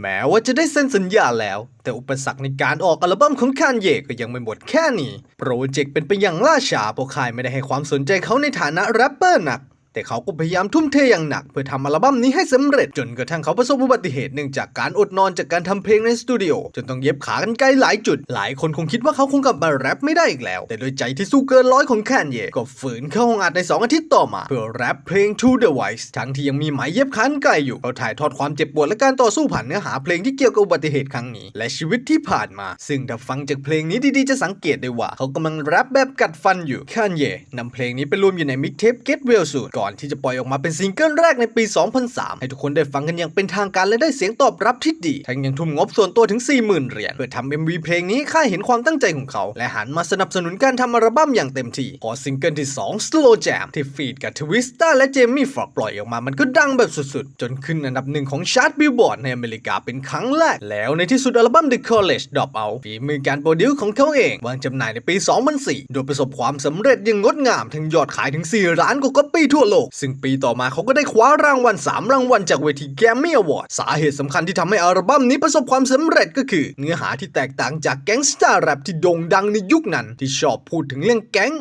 แม้ว่าจะได้เซ็นสัญญาแล้ว แต่อุปสรรคในการออกอัลบั้มของคานเยก็ยังไม่หมดแค่นี้ โปรเจกต์เป็นไปอย่างล่าช้าเพราะค่ายไม่ได้ให้ความสนใจเขาในฐานะแรปเปอร์หนัก แต่เขาก็พยายามทุ่มเทอย่างหนัก เพื่อทำอัลบั้มนี้ให้สำเร็จจนกระทั่งเขาประสบอุบัติเหตุเนื่องจากการอดนอนจากการทำเพลงในสตูดิโอจนต้องเย็บขากันไกลหลายจุด หลายคนคงคิดว่าเขาคงกลับมาแรปไม่ได้อีกแล้ว แต่โดยใจที่สู้เกินร้อยของแคนเยก็ฝืนเข้าห้องอัดใน 2 อาทิตย์ต่อมา เพื่อแรปเพลง To the Wise ทั้งที่ยังมีไหมเย็บขากันไกลอยู่เขาถ่ายทอดความเจ็บปวดและการต่อสู้ผ่านเนื้อหาเพลงที่เกี่ยวกับอุบัติเหตุครั้งนี้ และชีวิตที่ผ่านมา ซึ่งถ้าฟังจากเพลงนี้ดีๆจะสังเกตได้ว่า เขากำลังแรปแบบกัดฟันอยู่แคนเยนำเพลงนี้ไปรวมอยู่ในมิกเทป Get Well Soon ก่อนที่จะปล่อยออกมาเป็นซิงเกิลแรกในปี 2003 ให้ทุกคนได้ฟังกันอย่างเป็นทางการและได้เสียงตอบรับที่ดี ทั้งยังทุ่มงบส่วนตัวถึง 40,000 เหรียญเพื่อทำ MV เพลงนี้ค่ายเห็นความตั้งใจของเขา และหันมาสนับสนุนการทำอัลบั้มอย่างเต็มที่ พอซิงเกิลที่ 2 Slow Jam ที่ฟีดกับทวิสต้าและเจมี่ฟรอกปล่อยออกมามันก็ดังแบบสุดๆ จนขึ้นอันดับหนึ่งของชาร์ตบิลบอร์ดในอเมริกาเป็นครั้งแรก แล้วในที่สุดอัลบั้ม The College Dropout ฝีมือการโปรดิวซ์ของเขาเองวางจำหน่ายในปี 2004 โดยประสบความสำเร็จอย่างงดงามทั้งยอดขายถึง 4 ล้านกว่าก๊อปปี้ทั่วโลก ซึ่งปีต่อมาเขาก็ได้คว้ารางวัล 3 รางวัลจากเวทีแกรมมี่อวอร์ดสาเหตุสำคัญที่ทำให้อัลบั้มนี้ประสบความสำเร็จก็คือ เนื้อหาที่แตกต่างจากแก๊งสตาร์แรปที่โด่งดังในยุคนั้น ที่ชอบพูดถึงเรื่องแก๊ง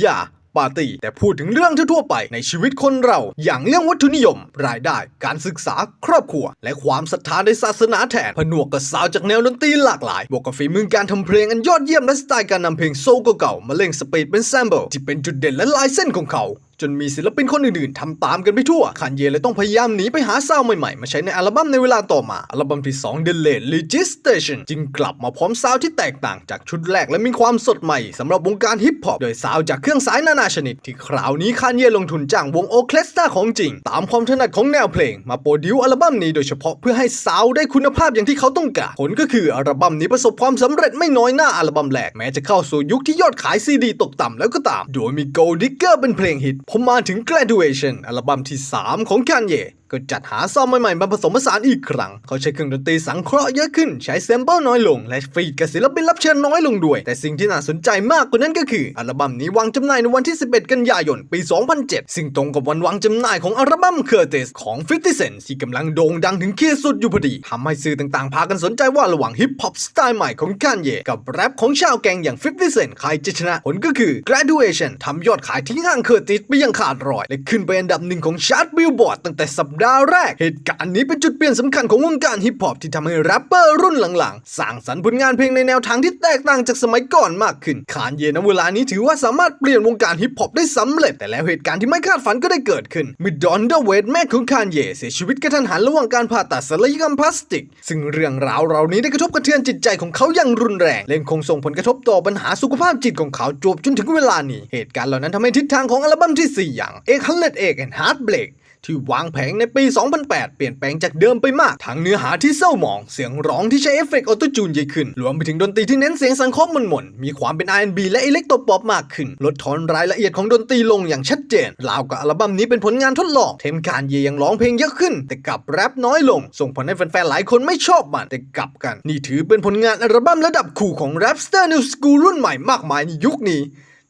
อย่าปาร์ตี้แต่พูดถึงเรื่องทั่วๆไปในชีวิตคนเรา อย่างเรื่องวัตถุนิยม รายได้ การศึกษาครอบครัว และความศรัทธาในศาสนาแทนผนวกกับซาวจากแนวดนตรีหลากหลาย บวกกับฝีมือการทำเพลงอันยอดเยี่ยมและสไตล์การนำเพลงโซลเก่าๆมาเล่งสปีดเป็นแซมเบิลที่เป็นจุดเด่นและลายเส้นของเขา จนมีศิลปินคนอื่นๆทำตามกันไปทั่วคานเยเลยต้องพยายามหนีไปหาซาวใหม่ๆ มาใช้ในอัลบั้มในเวลาต่อมา อัลบั้มที่ 2 The Late Legislation จึงกลับมาพร้อมซาวที่แตกต่างจากชุดแรกและมีความสดใหม่สำหรับวงการฮิปฮอปโดยซาวจากเครื่องสายนานาชนิด ที่คราวนี้คานเยลงทุนจ้างวงโอเคสตราของจริง ตามความถนัดของแนวเพลง มาโปรดิวอัลบั้มนี้โดยเฉพาะเพื่อให้ซาวได้คุณภาพอย่างที่เขาต้องการผลก็คืออัลบั้มนี้ประสบความสำเร็จไม่น้อยหน้าอัลบั้มแรกแม้จะเข้าสู่ยุคที่ยอดขายซีดีตกต่ำแล้วก็ตาม โดยมี Gold Digger เป็นเพลงฮิตผมมาถึง Graduation อัลบั้มที่ 3 ของ Kanye ก็จัดหาซาวด์ใหม่ๆมาผสมผสานอีกครั้ง เขาใช้เครื่องดนตรีสังเคราะห์เยอะขึ้น ใช้แซมเปิลน้อยลง และฟีดกับศิลปินรับเชิญน้อยลงด้วย แต่สิ่งที่น่าสนใจมากกว่านั้นก็คือ อัลบั้มนี้วางจำหน่ายในวันที่ 11 กันยายน ปี 2007 ซึ่งตรงกับวันวางจำหน่ายของอัลบั้ม Curtis ของ 50 Cent ที่กำลังโด่งดังถึงขีดสุดอยู่พอดีทำให้สื่อต่างๆ พากันสนใจว่าระหว่างฮิปฮอปสไตล์ใหม่ของคันเยกับแรปของชาวแกงอย่าง 50 Cent ใครจะชนะผลก็คือ Graduation ทำยอดขายทิ้งห่าง Curtis ไปยังขาดรอยและขึ้นไปอันดับหนึ่งของชาร์ตบิลบอร์ดตั้งแต่สัปดาห์แรก เหตุการณ์นี้เป็นจุดเปลี่ยนสำคัญของวงการฮิปฮอปที่ทำให้แรปเปอร์รุ่นหลังๆ สร้างสรรค์ผลงานเพลงในแนวทางที่แตกต่างจากสมัยก่อนมากขึ้นคานเยนเวลานี้ถือว่าสามารถเปลี่ยนวงการฮิปฮอปได้สำเร็จ แต่แล้วเหตุการณ์ที่ไม่คาดฝันก็ได้เกิดขึ้นมื่อดอนเดเวดแม่ของคานเยเสียชีวิตกระทันหันระหว่างการผ่าตัดศัลยกรรมพลาสติก ซึ่งเรื่องราวเหล่านี้ได้กระทบกระเทือนจิตใจของเขาอย่างรุนแรงและคงส่งผลกระทบต่อปัญหาสุขภาพจิตของเขาจบจนถึงเวลานี้ เหตุการณ์เหล่านั้นทำให้ทิศทางของอัลบั้มที่ 4 อย่างเอกฮันเลตเอกแอนฮาร์ดเบรก ที่วางแผงในปี 2008 เปลี่ยนแปลงจากเดิมไปมาก ทั้งเนื้อหาที่เศร้าหมอง เสียงร้องที่ใช้เอฟเฟกต์ออโตจูนใหญ่ขึ้น รวมไปถึงดนตรีที่เน้นเสียงสังเคราะห์มนๆมีความเป็น R&B และอิเล็กโทรป๊อปมากขึ้น ลดทอนรายละเอียดของดนตรีลงอย่างชัดเจนราวกับอัลบั้มนี้เป็นผลงานทดลอง เทมการเยยังร้องเพลงเยอะขึ้น แต่กลับแรปน้อยลง ส่งผลให้แฟนๆหลายคนไม่ชอบมันแต่กลับกัน นี่ถือเป็นผลงานอัลบั้มระดับคู่ของแรปสเตอร์นิวสกูรุ่นใหม่มากมายในยุคนี้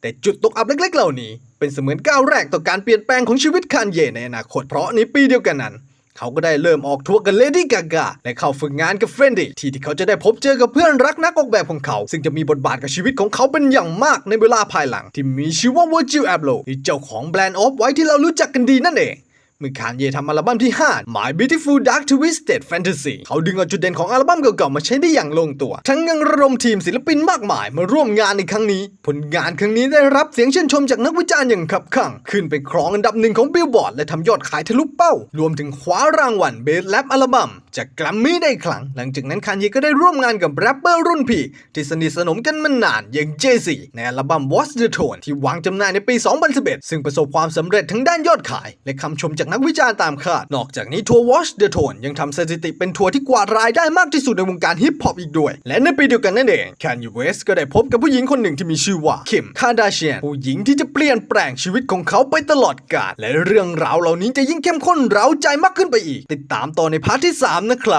แต่จุดตกอับเล็กๆ เหล่านี้ เป็นเสมือนก้าวแรกต่อการเปลี่ยนแปลงของชีวิตคานเย่ในอนาคตเพราะในปีเดียวกันนั้น เขาก็ได้เริ่มออกทัวร์กับเลดี้กากาและเข้าฝึกงานกับเฟรนดี้ที่ที่เขาจะได้พบเจอกับเพื่อนรักนักออกแบบของเขา ซึ่งจะมีบทบาทกับชีวิตของเขาเป็นอย่างมากในเวลาภายหลัง ที่มีชื่อว่าเวอร์จิลแอบโลที่เจ้าของแบรนด์ออฟไว้ที่เรารู้จักกันดีนั่นเอง เมื่อคานเยทำอัลบั้มที่ 5 My Beautiful Dark Twisted Fantasy เขาดึงเอาจุดเด่นของอัลบั้มเก่าๆ มาใช้ได้อย่างลงตัว ทั้งยังระดมทีมศิลปินมากมายมาร่วมงานในครั้งนี้ ผลงานครั้งนี้ได้รับเสียงชื่นชมจากนักวิจารณ์อย่างขับขั่ง ขึ้นไปครองอันดับหนึ่งของบิลบอร์ดและทำยอดขายทะลุเป้า รวมถึงคว้ารางวัลเบสแ a ปอัลบั้มจากแกรมมี่ได้ครั้ง หลังจากนั้นคานเยก็ได้ร่วมงานกับแรปเปอร์รุ่นพี่ที่สนิทสนมกันมานานอย่างเจซีในอัลบั้ม What's the Tone ที่วางจำหน่ายในปี 2011 ซึ่งประสบความสำเร็จทั้งด้านยอดขาย และคำชมจากนักวิจารณ์ตามคาด นอกจากนี้ทัวร์ Watch the Tone ยังทำสถิติเป็นทัวร์ที่กวาดรายได้มากที่สุดในวงการฮิปฮอปอีกด้วย และในปีเดียวกันนั่นเองแคนยูเวสก็ได้พบกับผู้หญิงคนหนึ่งที่มีชื่อว่าคิมคาดาเชียนผู้หญิงที่จะเปลี่ยนแปลงชีวิตของเขาไปตลอดกาลและเรื่องราวเหล่านี้จะยิ่งเข้มข้นเร้าใจมากขึ้นไปอีก ติดตามต่อในพาร์ทที่สามนะครับ